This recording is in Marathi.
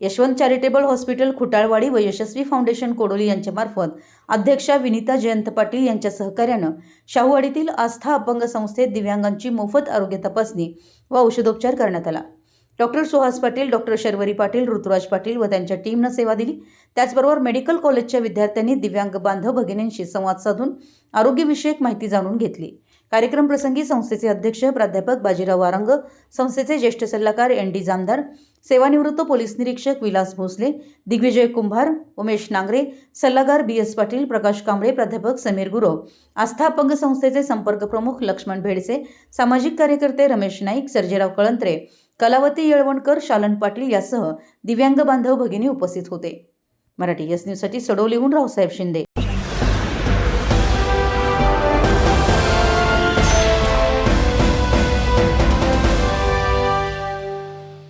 यशवंत चॅरिटेबल हॉस्पिटल खुटाळवाडी व यशस्वी फाउंडेशन कोडोली यांच्यामार्फत अध्यक्षा विनिता जयंत पाटील यांच्या सहकार्यानं शाहूवाडीतील आस्था अपंग संस्थेत दिव्यांगांची मोफत आरोग्य तपासणी व औषधोपचार करण्यात आला. डॉक्टर सुहास पाटील डॉक्टर शर्वरी पाटील ऋतुराज पाटील व त्यांच्या टीमनं सेवा दिली. त्याचबरोबर मेडिकल कॉलेजच्या विद्यार्थ्यांनी दिव्यांग बांधव भगिनींशी संवाद साधून आरोग्यविषयक माहिती जाणून घेतली. कार्यक्रम प्रसंगी संस्थेचे अध्यक्ष प्राध्यापक बाजीराव वारंग संस्थेचे ज्येष्ठ सल्लागार एन डी जामदार सेवानिवृत्त पोलीस निरीक्षक विलास भोसले दिग्विजय कुंभार उमेश नांगरे सल्लागार बी एस पाटील प्रकाश कांबळे प्राध्यापक समीर गुरव आस्था अपंग संस्थेचे संपर्क प्रमुख लक्ष्मण भेडसे सामाजिक कार्यकर्ते रमेश नाईक सर्जेराव कळंत्रे कलावती येळवणकर शालन पाटील यासह दिव्यांग बांधव भगिनी उपस्थित होते. मराठी एस न्यूजसाठी सडोलीहून रावसाहेब शिंदे.